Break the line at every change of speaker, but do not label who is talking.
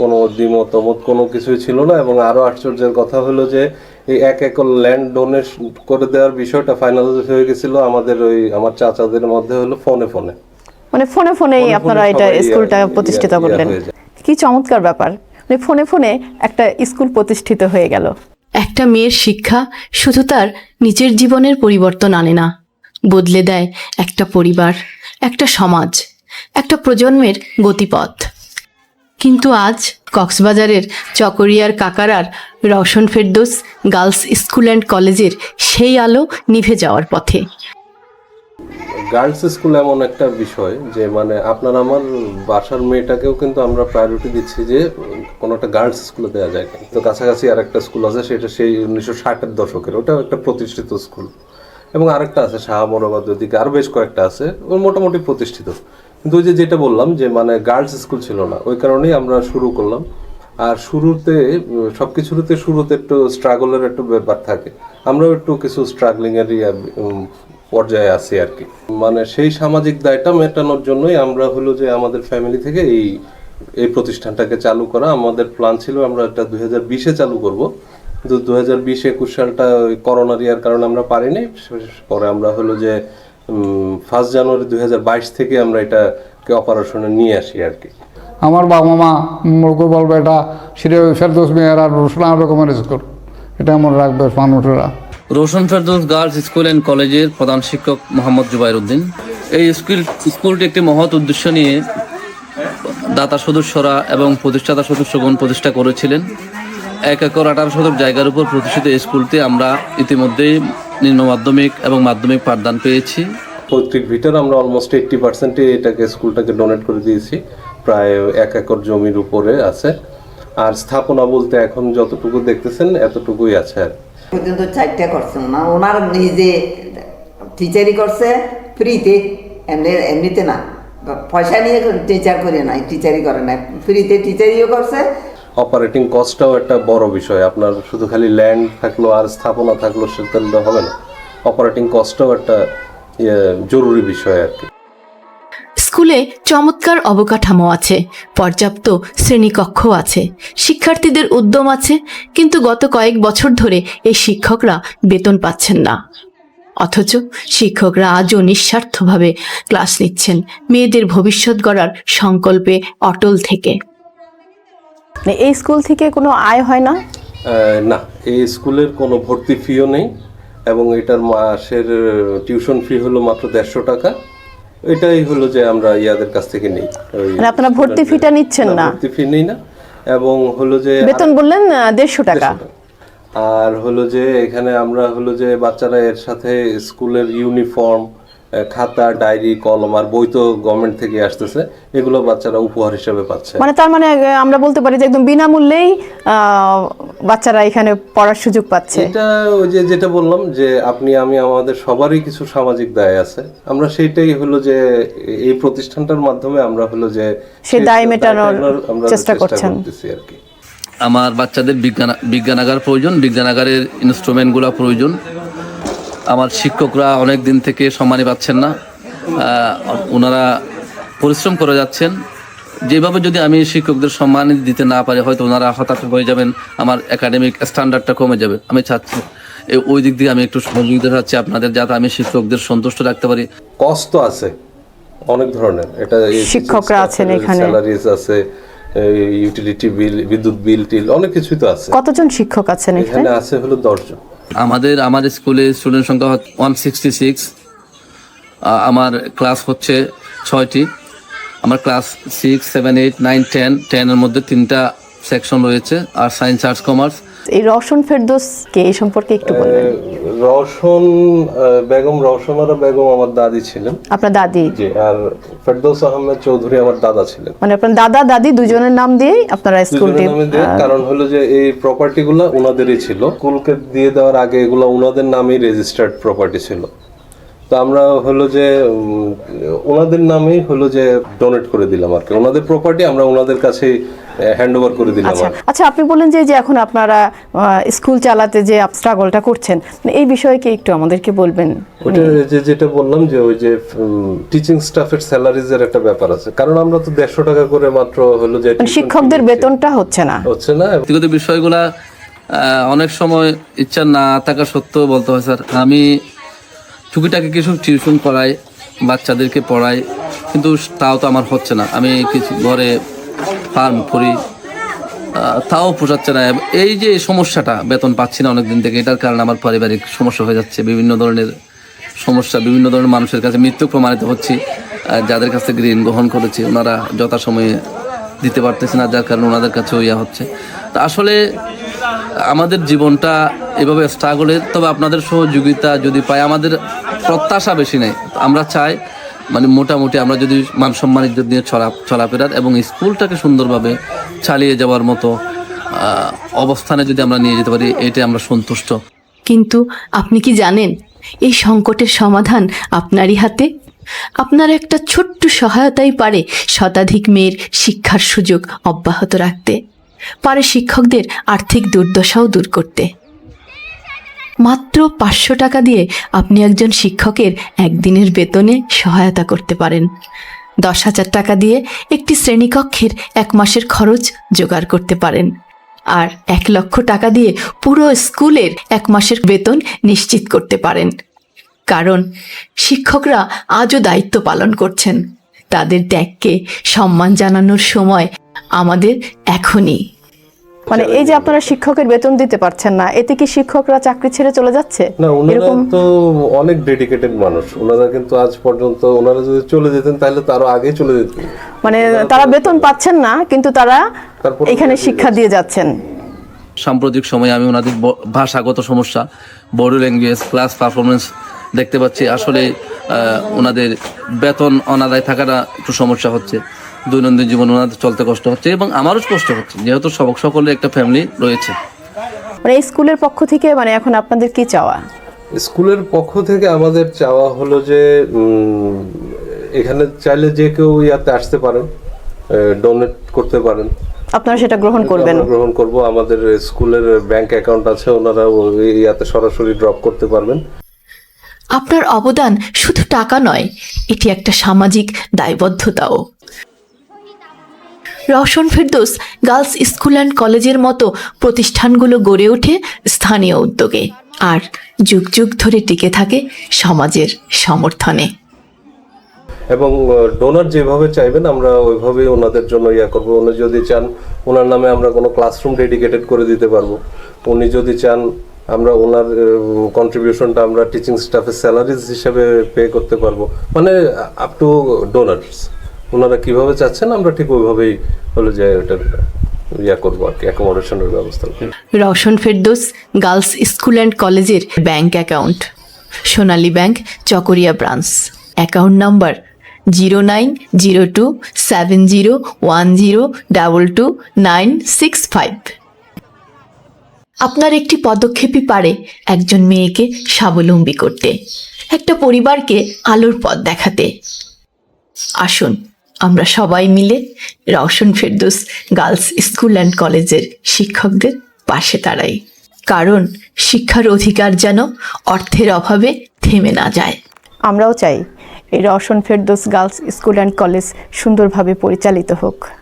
কোনো দ্বিমত অমত কোনো কিছুই ছিল না এবং আরও আশ্চর্যের কথা হলো যে এই এক একর ল্যান্ড ডোনেট করে দেওয়ার বিষয়টা ফাইনাল হয়ে গেছিল আমাদের ওই আমার চাচাদের মধ্যে হলো ফোনে ফোনে।
মানে ফোনে ফোনেই আপনারা এটা স্কুলটা প্রতিষ্ঠিত করলেন। কি চমৎকার ব্যাপার। মানে ফোনে ফোনে একটা স্কুল প্রতিষ্ঠিত হয়ে গেল।
একটা মেয়ের শিক্ষা শুধু তার নিজের জীবনের পরিবর্তন আনে না বদলে দেয় একটা পরিবার একটা সমাজ একটা প্রজন্মের গতিপথ। কিন্তু আজ কক্সবাজারের চকরিয়ার কাকারার Roushan Ferdous girls school and কলেজের সেই আলো নিভে যাওয়ার পথে।
গার্লস স্কুল এমন একটা বিষয় যে মানে আপনার আমার বাসার মেয়েটাকেও কিন্তু আমরা প্রায়োরিটি দিচ্ছি যে, কোনো একটা গার্লস স্কুলে দেওয়া যায়। তো কাছাকাছি আর একটা স্কুল আছে, সেটা সেই উনিশশো ষাটের দশকের। ওটাও একটা প্রতিষ্ঠিত স্কুল। এবং আরেকটা আছে শাহ মোরাবাদ ওদিকে, আরও বেশ কয়েকটা আছে ওই মোটামুটি প্রতিষ্ঠিত। কিন্তু ওই যে যেটা বললাম যে মানে গার্লস স্কুল ছিল না ওই কারণেই আমরা শুরু করলাম। আর শুরুতে উম, সবকিছুতে শুরুতে একটু স্ট্রাগলের একটু ব্যাপার থাকে। আমরাও একটু কিছু স্ট্রাগলিং এর পর্যায়ে আছি আর কি। মানে সেই সামাজিক দায়টা মেটানোর জন্যই আমরা হলো যে আমাদের ফ্যামিলি থেকে এই এই প্রতিষ্ঠানটাকে চালু করা। আমাদের প্ল্যান ছিল আমরা এটা দুই হাজার বিশে চালু করব। কিন্তু দু হাজার বিশ একুশ সালটা করোনার ইয়ার কারণে আমরা পারিনি। পরে আমরা হলো যে ফার্স্ট জানুয়ারি দুই হাজার বাইশ থেকে আমরা এটাকে অপারেশনে নিয়ে আসি আর কি।
আমার বাবা মা মুরগু বলবে এটা সিরে ফেরদোস মেয়ের আর রুসলাম রকমের স্কুল এটা মনে রাখবে মানুষেরা।
Roshan Ferdous girls school and কলেজের প্রধান শিক্ষক মোহাম্মদ জুবাইর উদ্দিন এই স্কুল স্কুলটি একটি মহৎ উদ্দেশ্য নিয়ে দাতা সদস্যরা এবং প্রতিষ্ঠাতা সদস্যগণ প্রতিষ্ঠা করেছিলেন। এক একর আঠারো শতক জায়গার উপর প্রতিষ্ঠিত স্কুলটি আমরা ইতিমধ্যেই নিম্ন মাধ্যমিক এবং মাধ্যমিক পাঠদান পেয়েছি।
পৈতৃক ভিটার আমরা অলমোস্ট এইট্টি পার্সেন্টে এটাকে স্কুলটাকে ডোনেট করে দিয়েছি। প্রায় এক একর জমির উপরে আছে। আর স্থাপনা বলতে এখন যতটুকু দেখতেছেন এতটুকুই আছে আর
পর্যন্ত চারটা করছেন না। ওনার নিজে টিচারই করছে ফ্রিতে এমনি এমনিতে না। পয়সা নিয়ে টিচার করে নাই টিচারই করে নাই। ফ্রিতে টিচারিও করছে
অপারেটিং কস্টটাও একটা বড় বিষয়। আপনার শুধু খালি ল্যান্ড থাকল আর স্থাপনা থাকল সেটা হবে না। অপারেটিং কস্টটাও একটা ইয়ে, জরুরি বিষয় আর কি।
স্কুলে চমৎকার অবকাঠামো আছে পর্যাপ্ত শ্রেণীকক্ষ আছে শিক্ষার্থীদের উদ্যম আছে কিন্তু গত কয়েক বছর ধরে এই শিক্ষকরা বেতন পাচ্ছেন না। অথচ শিক্ষকরা আজও নিঃস্বার্থভাবে ক্লাস নিচ্ছেন মেয়েদের ভবিষ্যৎ গড়ার সংকল্পে অটল থেকে।
এই স্কুল থেকে কোনো আয় হয় না?
না এই স্কুলের কোনো ভর্তি ফিও নেই এবং এটার মাসের টিউশন ফি হলো মাত্র দেড়শো টাকা। এটাই হলো যে আমরা ইয়াদের কাছ থেকে নেই।
মানে আপনারা ভর্তি ফিটা নিচ্ছেন না?
ভর্তি ফি নেই না। এবং হলো যে
বেতন বললেন দেড়শো টাকা।
আর হলো যে এখানে আমরা হলো যে বাচ্চারা এর সাথে স্কুলের ইউনিফর্ম খাতা ডায়েরি কলম আর বই তো গভর্নমেন্ট থেকে আসতেছে। এগুলো বাচ্চারা উপহার হিসেবে পাচ্ছে।
মানে তার মানে আমরা বলতে পারি যে একদম বিনামূল্যেই বাচ্চারা এখানে পড়ার সুযোগ পাচ্ছে।
এটা ওই যে যেটা বললাম যে আপনি আমি আমাদের সবারই কিছু সামাজিক দায় আছে। আমরা সেইটাই হলো যে এই প্রতিষ্ঠানটার মাধ্যমে আমরা হলো যে
সেই দায় মেটানোর চেষ্টা করছেন।
আর কি।
আমার বাচ্চাদের বিজ্ঞান বিজ্ঞানাগার প্রয়োজন বিজ্ঞানাগারের ইনস্ট্রুমেন্টগুলো প্রয়োজন। আমার শিক্ষকরা অনেক দিন থেকে সম্মানী পাচ্ছেন না। ওনারা পরিশ্রম করে যাচ্ছেন। যেভাবে যদি আমি শিক্ষকদের সম্মান দিতে না পারি হয়তো ওনারা হতাশ হয়ে যাবেন আমার একাডেমিক স্ট্যান্ডার্ডটা কমে যাবে। আমি চাচ্ছি ওই দিক দিয়ে আমি একটু সহযোগিতা চাচ্ছি আপনাদের যাতে আমি শিক্ষকদের সন্তুষ্ট রাখতে পারি।
কষ্ট আছে অনেক ধরনের। এটা
শিক্ষকরা আছেন এখানে।
স্যালারিজ আছে ইউটিলিটি বিল বিদ্যুৎ বিল টিল অনেক কিছুই তো আছে।
কতজন শিক্ষক আছেন এখানে?
এখানে আছে হলো দশজন।
আমাদের আমার স্কুলে স্টুডেন্ট সংখ্যা ওয়ান সিক্সটি সিক্স আমার ক্লাস হচ্ছে ছয়টি। আমার class six seven eight nine ten টেনের মধ্যে তিনটা সেকশন রয়েছে। আর সায়েন্স আর্টস কমার্স
এই রওশন ফেরদোসকে এই সম্পর্কে একটু বলবেন।
রওশন বেগম রওশনারা বেগম আমার দাদি ছিলেন।
আপনার দাদি?
জি আর ফেরদোস আহমেদ চৌধুরী আমার দাদা ছিলেন।
মানে আপনার দাদা দাদি দুজনের নাম দিয়েই আপনারা স্কুলটি
কারণ হলো যে এই প্রপার্টি গুলা উনাদেরই ছিল। স্কুলকে দিয়ে দেওয়ার আগে এগুলো ওনাদের নামেই রেজিস্টার্ড প্রপার্টি ছিল। তো আমরা হলো যে ওনাদের নামেই হলো যে ডোনেট করে দিলাম আর কি। ওনাদের প্রপার্টি আমরা ওনাদের কাছে হ্যান্ড ওভার করে দিলাম
আচ্ছা আচ্ছা আপনি বললেন যে যে এখন আপনারা স্কুল চালাতে যে স্ট্রাগলটা করছেন এই বিষয়ে কি একটু আমাদেরকে বলবেন?
ওইটা যে যেটা বললাম যে ওই যে টিচিং স্টাফের স্যালারিজ এর একটা ব্যাপার আছে। কারণ আমরা তো দেড়শো টাকা করে মাত্র হলো যে
মানে শিক্ষকদের বেতনটা হচ্ছে না।
হচ্ছে না
ব্যক্তিগত বিষয়গুলা অনেক সময় ইচ্ছা না থাকা সত্ত্বেও বলতে হয় স্যার। আমি টুকিটাকি কিছু টিউশন করাই বাচ্চাদেরকে পড়াই কিন্তু তাও তো আমার হচ্ছে না। আমি কিছু ঘরে ফার্ম করি তাও পোষাচ্ছে না। এই যে সমস্যাটা, বেতন পাচ্ছি না অনেকদিন থেকে, এটার কারণে আমার পারিবারিক সমস্যা হয়ে যাচ্ছে। বিভিন্ন ধরনের সমস্যা, বিভিন্ন ধরনের মানুষের কাছে মৃত্যু প্রমাণিত হচ্ছি যাদের কাছ থেকে ঋণ গ্রহণ করেছি, ওনারা যথাসময়ে দিতে পারতেছে না, যার কারণে ওনাদের কাছেও ইয়া হচ্ছে। আসলে আমাদের জীবনটা এভাবে স্ট্রাগলের তবে আপনাদের সহযোগিতা যদি পাই, আমাদের প্রত্যাশা বেশি নেই। আমরা চাই মানে মোটামুটি আমরা যদি মান সম্মান ইজ্জত নিয়ে চলা চলাফেরার এবং স্কুলটাকে সুন্দরভাবে চালিয়ে যাওয়ার মতো অবস্থানে যদি আমরা নিয়ে যেতে পারি এটাই আমরা সন্তুষ্ট।
কিন্তু আপনি কি জানেন, এই সংকটের সমাধান আপনারই হাতে? আপনার একটা ছোট্ট সহায়তাই পারে শতাধিক মেয়ের শিক্ষার সুযোগ অব্যাহত রাখতে। পারে শিক্ষকদের আর্থিক দুর্দশাও দূর করতে। মাত্র পাঁচশো টাকা দিয়ে আপনি একজন শিক্ষকের একদিনের বেতনে সহায়তা করতে পারেন। দশ হাজার টাকা দিয়ে একটি শ্রেণীকক্ষের এক মাসের খরচ জোগাড় করতে পারেন। আর এক লক্ষ টাকা দিয়ে পুরো স্কুলের এক মাসের বেতন নিশ্চিত করতে পারেন। কারণ শিক্ষকরা আজও দায়িত্ব পালন করছেন। তাদের ত্যাগকে সম্মান জানানোর সময় আমাদের এখনই
মানে এই যে আপনারা শিক্ষকের বেতন দিতে পারছেন না এতে কি শিক্ষকরা চাকরি ছেড়ে চলে যাচ্ছে?
না ওনারা তো অনেক ডেডিকেটেড মানুষ। ওনারা কিন্তু আজ পর্যন্ত ওনারা যদি চলে যেতেন তাহলে তো আরও আগে চলে যেতেন
মানে তারা বেতন পাচ্ছেন না কিন্তু তারা এখানে শিক্ষা দিয়ে যাচ্ছেন।
সাম্প্রতিক সময়ে আমি ওনাদের ভাষাগত সমস্যা বডি ল্যাঙ্গুয়েজ ক্লাস পারফরমেন্স দেখতে পাচ্ছি। আসলে আহ, ওনাদের বেতন অনাদায় থাকাটা একটু সমস্যা হচ্ছে। দৈনন্দিন জীবন ওনাদের চলতে কষ্ট হচ্ছে এবং আমারও কষ্ট হচ্ছে যেহেতু সব সকলের একটা ফ্যামিলি রয়েছে।
মানে এই স্কুলের পক্ষ থেকে মানে এখন আপনাদের কি চাওয়া?
স্কুলের পক্ষ থেকে আমাদের চাওয়া হলো যে এখানে চাইলে যে কেউ ইয়াতে আসতে পারেন ডোনেট করতে পারেন।
আপনারা সেটা গ্রহণ করবেন।
গ্রহণ করব। আমাদের স্কুলের ব্যাংক অ্যাকাউন্ট আছে ওনারা ওই ইয়াতে সরাসরি ড্রপ করতে পারবেন।
আপনার অবদান শুধু টাকা নয় এটি একটা সামাজিক দায়বদ্ধতাও। Roushan Ferdous girls school and কলেজের মতো প্রতিষ্ঠানগুলো গড়ে ওঠে স্থানীয় উদ্যোগে। আর যুগ যুগ ধরে টিকে থাকে সমাজের সমর্থনে।
এবং ডোনার যেভাবে চাইবেন, আমরা ওইভাবেই ওনাদের জন্য ইয়া করব। উনি যদি চান, ওনার নামে আমরা কোনো ক্লাসরুম ডেডিকেটেড করে দিতে পারব। উনি যদি চান, আমরা ওনার কন্ট্রিবিউশনটা আমরা টিচিং স্টাফের স্যালারিজ হিসেবে পে করতে পারব। মানে আপ টু ডোনার্স ওনারা কীভাবে চাচ্ছেন, আমরা ঠিক ওইভাবেই হলো যে ওটার ইয়া করব আর কি অ্যাকোমোডেশনের ব্যবস্থা।
Roushan Ferdous, girls school and কলেজের bank account, Sonali bank, Chakaria branch. Account number zero nine zero two seven zero one zero double two nine six five. আপনার একটি পদক্ষেপই পারে একজন মেয়েকে স্বাবলম্বী করতে, একটা পরিবারকে আলোর পথ দেখাতে। আসুন আমরা সবাই মিলে Roushan Ferdous girls school and কলেজের শিক্ষকদের পাশে দাঁড়াই। কারণ শিক্ষার অধিকার যেন অর্থের অভাবে থেমে না যায়।
আমরাও চাই এই Roushan Ferdous girls school and college সুন্দরভাবে পরিচালিত হোক।